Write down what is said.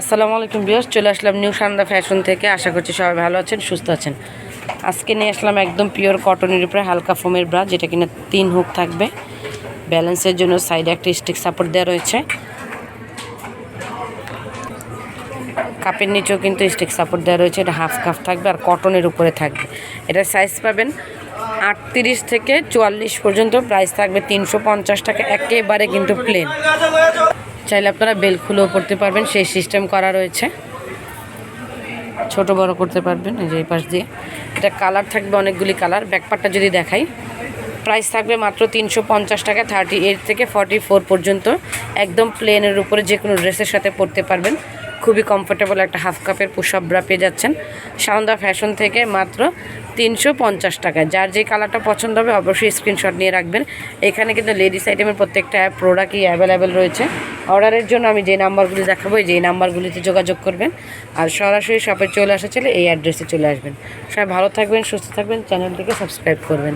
আসসালামু আলাইকুম বিয়স চলে আসলাম নিউ সান্দা ফ্যাশন থেকে। আশা করছি সবাই ভালো আছেন, সুস্থ আছেন। আজকে নিয়ে আসলাম একদম পিওর কটনের উপরে হালকা ফোমের ব্রা যেটা কিনা তিন হুক থাকবে। ব্যালেন্সের জন্য সাইডে একটা স্টিক সাপোর্ট দেওয়া রয়েছে। কাপের নিচেও কিন্তু স্টিক সাপোর্ট দেওয়া রয়েছে, এটা হাফ কাপ থাকবে আর কটনের উপরে থাকবে। এটা সাইজ পাবেন আটত্রিশ থেকে চুয়াল্লিশ পর্যন্ত প্রাইস থাকবে তিনশো পঞ্চাশ টাকা, একেবারে কিন্তু প্লেন চাইলে আপনারা বেল খুলেও পড়তে পারবেন, সেই সিস্টেম করা রয়েছে। ছোট, বড় করতে পারবেন, এই যে এই পাশ দিয়ে। এটা কালার থাকবে অনেকগুলি কালার ব্যাকপারটা যদি দেখাই। প্রাইস থাকবে মাত্র তিনশো পঞ্চাশ টাকা থার্টি এইট থেকে ফর্টি ফোর পর্যন্ত। একদম প্লেনের উপরে যে কোনো ড্রেসের সাথে পরতে পারবেন। খুবই কমফোর্টেবল একটা হাফ কাপের পুষাপ ব্রা পেয়ে যাচ্ছেন। সাউন্দা ফ্যাশন থেকে মাত্র তিনশো পঞ্চাশ টাকা যার যে কালারটা পছন্দ হবে, অবশ্যই স্ক্রিনশট নিয়ে রাখবেন। এখানে কিন্তু লেডিস আইটেমের প্রত্যেকটা প্রোডাক্টই অ্যাভেলেবেল রয়েছে। অর্ডারের জন্য আমি যে নাম্বারগুলি দেখাবো যে নাম্বারগুলিতে যোগাযোগ করবেন। আর সরাসরি শপে চলে আসা চলে এই অ্যাড্রেসে চলে আসবেন। সবাই ভালো থাকবেন, সুস্থ থাকবেন চ্যানেলটিকে সাবস্ক্রাইব করবেন।